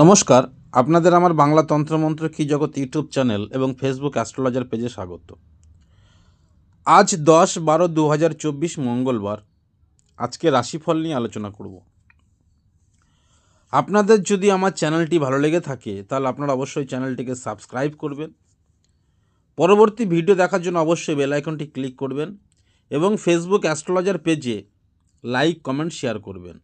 নমস্কার, আপনাদের আমার বাংলা তন্ত্রমন্ত্র কি জগৎ ইউটিউব চ্যানেল এবং ফেসবুক অ্যাস্ট্রোলজার পেজে স্বাগত। আজ দশ বারো দু মঙ্গলবার, আজকে রাশিফল নিয়ে আলোচনা করব। আপনাদের যদি আমার চ্যানেলটি ভালো লেগে থাকে, তাহলে আপনারা অবশ্যই চ্যানেলটিকে সাবস্ক্রাইব করবেন। পরবর্তী ভিডিও দেখার জন্য অবশ্যই বেল আইকনটি ক্লিক করবেন এবং ফেসবুক অ্যাস্ট্রোলজার পেজে লাইক, কমেন্ট, শেয়ার করবেন।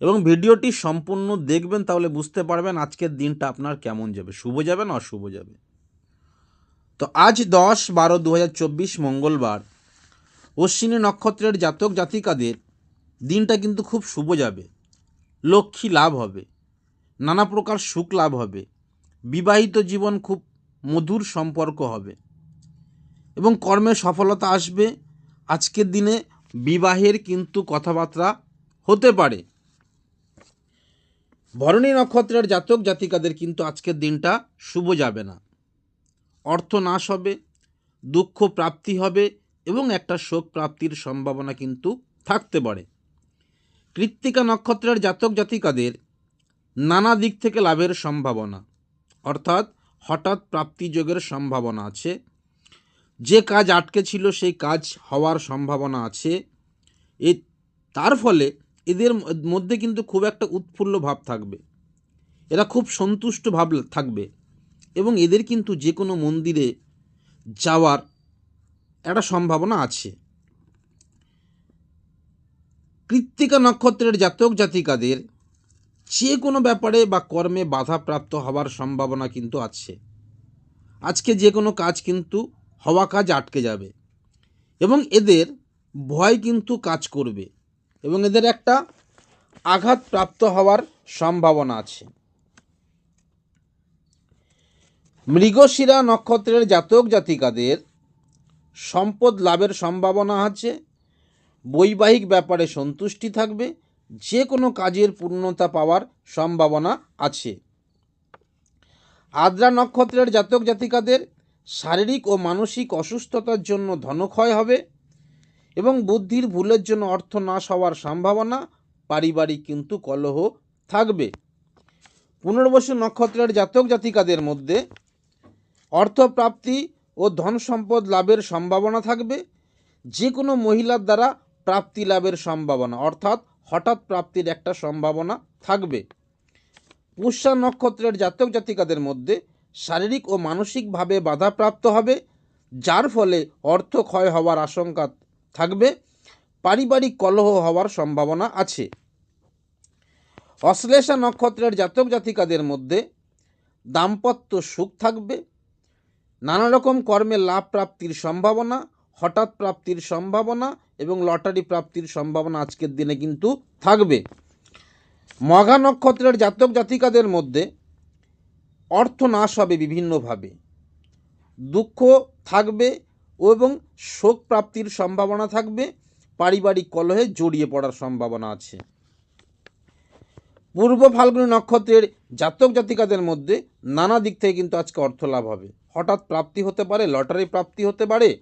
এবং ভিডিওটি সম্পূর্ণ দেখবেন, তাহলে বুঝতে পারবেন আজকের দিনটা আপনার কেমন যাবে। শুভ যাবে না অশুভ যাবে। তো আজ দশ বারো দু মঙ্গলবার, অশ্বিনী নক্ষত্রের জাতক জাতিকাদের দিনটা কিন্তু খুব শুভ যাবে। লক্ষ্মী লাভ হবে, নানা প্রকার সুখ লাভ হবে, বিবাহিত জীবন খুব মধুর সম্পর্ক হবে এবং কর্মে সফলতা আসবে। আজকের দিনে বিবাহের কিন্তু কথাবার্তা হতে পারে। ভরণী নক্ষত্রের জাতক জাতিকাদের কিন্তু আজকের দিনটা শুভ যাবে না। অর্থ নাশ হবে, দুঃখ প্রাপ্তি হবে এবং একটা শোক প্রাপ্তির সম্ভাবনা কিন্তু থাকতে পারে। কৃত্তিকা নক্ষত্রের জাতক জাতিকাদের নানা দিক থেকে লাভের সম্ভাবনা, অর্থাৎ হঠাৎ প্রাপ্তিযোগের সম্ভাবনা আছে। যে কাজ আটকে ছিল সেই কাজ হওয়ার সম্ভাবনা আছে। এ, তার ফলে এদের মধ্যে কিন্তু খুব একটা উৎফুল্ল ভাব থাকবে। এরা খুব সন্তুষ্ট ভাব থাকবে এবং এদের কিন্তু যে কোনো মন্দিরে যাওয়ার একটা সম্ভাবনা আছে। কৃত্তিকা নক্ষত্রের জাতক জাতিকাদের যে কোনো ব্যাপারে বা কর্মে বাধাপ্রাপ্ত হওয়ার সম্ভাবনা কিন্তু আছে। আজকে যে কোনো কাজ কিন্তু, হওয়া কাজ আটকে যাবে এবং এদের ভয় কিন্তু কাজ করবে। এবং এদের একটা আঘাত প্রাপ্ত হওয়ার সম্ভাবনা আছে। মৃগশিরা নক্ষত্রের জাতক জাতিকাদের সম্পদ লাভের সম্ভাবনা আছে, বৈবাহিক ব্যাপারে সন্তুষ্টি থাকবে, যে কোনো কাজের পূর্ণতা পাওয়ার সম্ভাবনা আছে। আদ্রা নক্ষত্রের জাতক জাতিকাদের শারীরিক ও মানসিক অসুস্থতার জন্য ধনক্ষয় হবে। এবং বুদ্ধির ভুলের জন্য অর্থ নাশ হওয়ার সম্ভাবনা পারিবারিক কিন্তু কলহ থাকবে। পুনর্বসু নক্ষত্রের জাতক জাতিকাদের মধ্যে অর্থপ্রাপ্তি ও ধন সম্পদ লাভের সম্ভাবনা থাকবে। যে কোনো মহিলার দ্বারা প্রাপ্তি লাভের সম্ভাবনা, অর্থাৎ হঠাৎ প্রাপ্তির একটা সম্ভাবনা থাকবে। পুষ্যা নক্ষত্রের জাতক জাতিকাদের মধ্যে শারীরিক ও মানসিকভাবে বাধাপ্রাপ্ত হবে, যার ফলে অর্থ ক্ষয় হওয়ার আশঙ্কা থাকবে। পারিবারিক কলহ হওয়ার সম্ভাবনা আছে। অশ্লেষা নক্ষত্রের জাতক জাতিকাদের মধ্যে দাম্পত্য সুখ থাকবে। নানা রকম কর্মে লাভ প্রাপ্তির সম্ভাবনা, হঠাৎ প্রাপ্তির সম্ভাবনা এবং লটারি প্রাপ্তির সম্ভাবনা আজকের দিনে কিন্তু থাকবে। মঘা নক্ষত্রের জাতক জাতিকাদের মধ্যে অর্থ নাশ হবে বিভিন্নভাবে। দুঃখ থাকবে এবং শোক প্রাপ্তির সম্ভাবনা থাকবে। পারিবারিক কলহে জড়িয়ে পড়ার সম্ভাবনা আছে। পূর্ব ফাল্গুনী নক্ষত্রের জাতক জাতিকাদের মধ্যে নানা দিক থেকে কিন্তু আজকে অর্থ লাভ হবে। হঠাৎ প্রাপ্তি হতে পারে, লটারি প্রাপ্তি হতে পারে,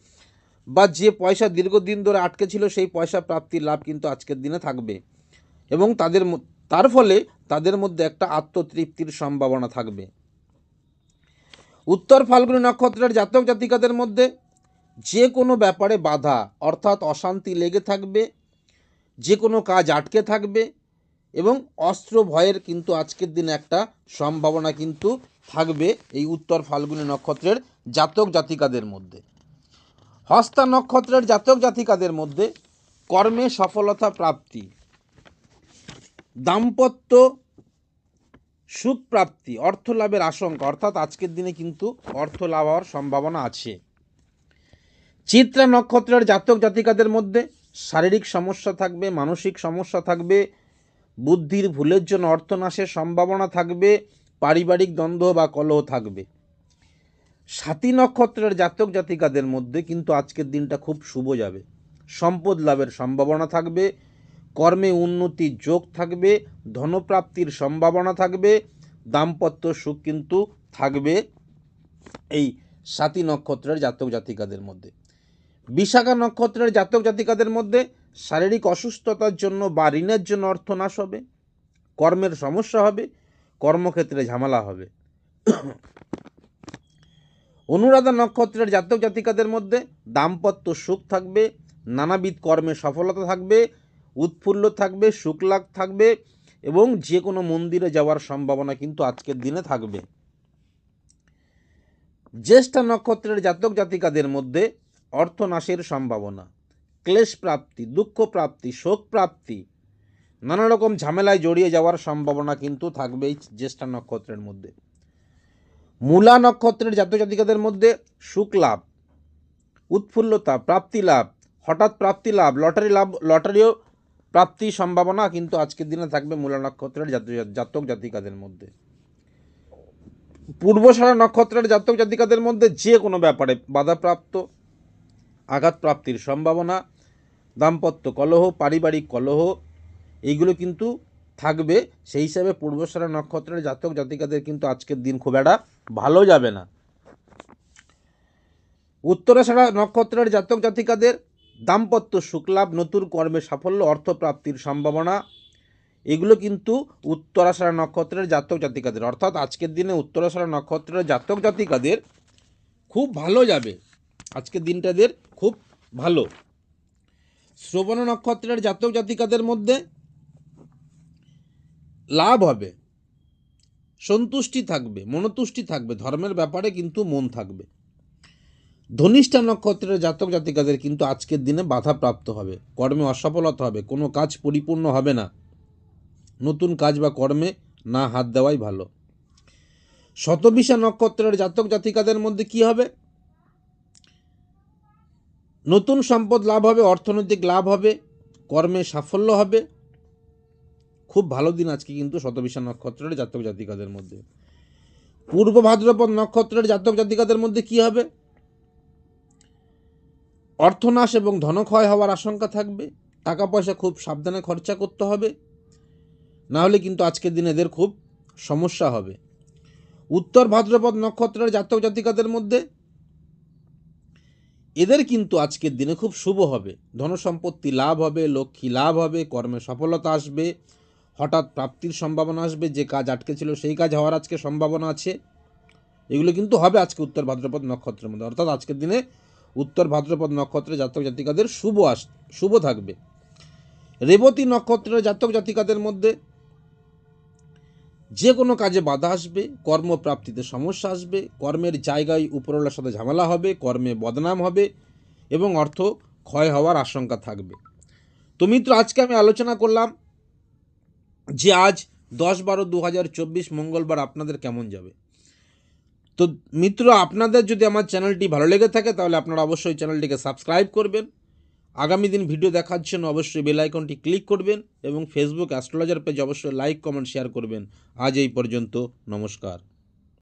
বা যে পয়সা দীর্ঘদিন ধরে আটকে ছিল সেই পয়সা প্রাপ্তির লাভ কিন্তু আজকের দিনে থাকবে। এবং তাদের তার ফলে তাদের মধ্যে একটা আত্মতৃপ্তির সম্ভাবনা থাকবে। উত্তর ফাল্গুনী নক্ষত্রের জাতক জাতিকাদের মধ্যে যে কোনো ব্যাপারে বাধা, অর্থাৎ অশান্তি লেগে থাকবে যে কোনো কাজ আটকে থাকবে এবং অস্ত্র ভয়ের কিন্তু আজকের দিনে একটা সম্ভাবনা কিন্তু থাকবে এই উত্তর ফাল্গুনী নক্ষত্রের জাতক জাতিকাদের মধ্যে। হস্তা নক্ষত্রের জাতক জাতিকাদের মধ্যে কর্মে সফলতা প্রাপ্তি, দাম্পত্য সুখ প্রাপ্তি অর্থ লাভের আশঙ্কা, অর্থাৎ আজকের দিনে কিন্তু অর্থ লাভ হওয়ার সম্ভাবনা আছে। চিত্রা নক্ষত্রের জাতক জাতিকাদের মধ্যে শারীরিক সমস্যা থাকবে, মানসিক সমস্যা থাকবে, বুদ্ধির ভুলের জন্য অর্থনাশের সম্ভাবনা থাকবে, পারিবারিক দ্বন্দ্ব বা কলহ থাকবে। সাতী নক্ষত্রের জাতক জাতিকাদের মধ্যে কিন্তু আজকের দিনটা খুব শুভ যাবে। সম্পদ লাভের সম্ভাবনা থাকবে, কর্মে উন্নতির যোগ থাকবে, ধনপ্রাপ্তির সম্ভাবনা থাকবে, দাম্পত্য সুখ কিন্তু থাকবে এই সাতী নক্ষত্রের জাতক জাতিকাদের মধ্যে। বিশাখা নক্ষত্রের জাতক জাতিকাদের মধ্যে শারীরিক অসুস্থতার জন্য বা ঋণের জন্য অর্থ নাশ হবে, কর্মের সমস্যা হবে, কর্মক্ষেত্রে ঝামেলা হবে। অনুরাধা নক্ষত্রের জাতক জাতিকাদের মধ্যে দাম্পত্য সুখ থাকবে, নানাবিধ কর্মে সফলতা থাকবে, উৎফুল্ল থাকবে সুখলাভ থাকবে এবং যে কোনো মন্দিরে যাওয়ার সম্ভাবনা কিন্তু আজকের দিনে থাকবে। জ্যেষ্ঠা নক্ষত্রের জাতক জাতিকাদের মধ্যে অর্থনাশের সম্ভাবনা, ক্লেশ প্রাপ্তি, দুঃখ প্রাপ্তি, শোক প্রাপ্তি, নানা রকম ঝামেলায় জড়িয়ে যাওয়ার সম্ভাবনা কিন্তু থাকবে এই জ্যেষ্ঠা নক্ষত্রের মধ্যে। মূলা নক্ষত্রের জাতক জাতিকাদের মধ্যে সুখ লাভ, উৎফুল্লতা, প্রাপ্তি লাভ, হঠাৎ প্রাপ্তি লাভ, লটারি লাভ, লটারিও প্রাপ্তি সম্ভাবনা কিন্তু আজকের দিনে থাকবে মূলা নক্ষত্রের জাত- জাতক জাতিকাদের মধ্যে। পূর্বসারা নক্ষত্রের জাতক জাতিকাদের মধ্যে যে কোনো ব্যাপারে বাধাপ্রাপ্ত আঘাত প্রাপ্তির সম্ভাবনা, দাম্পত্য কলহ, পারিবারিক কলহ, এইগুলো কিন্তু থাকবে। সেই হিসাবে পূর্বসারা নক্ষত্রের জাতক জাতিকাদের কিন্তু আজকের দিন খুব একটা ভালো যাবে না। উত্তরাষাঢ়া নক্ষত্রের জাতক জাতিকাদের দাম্পত্য সুখলাভ, নতুন কর্মে সাফল্য, অর্থপ্রাপ্তির সম্ভাবনা, এগুলো কিন্তু উত্তরাষাঢ়া নক্ষত্রের জাতক জাতিকাদের। অর্থাৎ আজকের দিনে উত্তরাষাঢ়া নক্ষত্রের জাতক জাতিকাদের খুব ভালো যাবে। আজকের দিনটাদের খুব ভালো। শ্রবণ নক্ষত্রের জাতক জাতিকাদের মধ্যে লাভ হবে। সন্তুষ্টি থাকবে, মনতুষ্টি থাকবে, ধর্মের ব্যাপারে কিন্তু মন থাকবে। ধনিষ্ঠা নক্ষত্রের জাতক জাতিকাদের কিন্তু আজকের দিনে বাধা প্রাপ্ত হবে। কর্মে অসফলতা হবে, কোনো কাজ পরিপূর্ণ হবে না। নতুন কাজ বা কর্মে না হাত দেওয়াই ভালো। শতবিশা নক্ষত্রের জাতক জাতিকাদের মধ্যে কি হবে? নতুন সম্পদ লাভ হবে, অর্থনৈতিক লাভ হবে, কর্মে সাফল্য হবে। খুব ভালো দিন আজকে কিন্তু শতবিশা নক্ষত্রের জাতক জাতিকাদের মধ্যে। পূর্ব ভাদ্রপদ নক্ষত্রের জাতক জাতিকাদের মধ্যে কি হবে? অর্থনাশ এবং ধনক্ষয় হওয়ার আশঙ্কা থাকবে টাকা পয়সা খুব সাবধানে খরচা করতে হবে। না হলে কিন্তু আজকের দিনে এদের খুব সমস্যা হবে। উত্তর ভাদ্রপদ নক্ষত্রের জাতক জাতিকাদের মধ্যে এদের কিন্তু আজকের দিনে খুব শুভ হবে। ধনসম্পত্তি লাভ হবে, লক্ষ্মী লাভ হবে, কর্মে সফলতা আসবে, হঠাৎ প্রাপ্তির সম্ভাবনা আসবে, যে কাজ আটকে ছিল সেই কাজ হওয়ার আজকে সম্ভাবনা আছে। এগুলো কিন্তু হবে আজকে উত্তর ভাদ্রপদ নক্ষত্রের মধ্যে। অর্থাৎ আজকের দিনে উত্তর ভাদ্রপদ নক্ষত্রের জাতক জাতিকাদের শুভ আস, শুভ থাকবে। রেবতী নক্ষত্রের জাতক জাতিকাদের মধ্যে যে কোনো কাজে বাধা আসবে, কর্মপ্রাপ্তিতে সমস্যা আসবে, কর্মের জায়গায় উপরওয়ালার সাথে ঝামেলা হবে, কর্মে বদনাম হবে এবং অর্থ ক্ষয় হওয়ার আশঙ্কা থাকবে। তো মিত্র, আজকে আমি আলোচনা করলাম যে আজ দশ বারো দু মঙ্গলবার আপনাদের কেমন যাবে। তো মিত্র, আপনাদের যদি আমার চ্যানেলটি ভালো লেগে থাকে তাহলে আপনারা অবশ্যই চ্যানেলটিকে সাবস্ক্রাইব করবেন। আগামী দিন ভিডিও দেখার জন্য অবশ্যই বেল আইকনটি ক্লিক করবেন এবং ফেসবুক অ্যাস্ট্রোলজার পেজ অবশ্যই লাইক কমেন্ট শেয়ার করবেন। আজ এই পর্যন্ত, নমস্কার।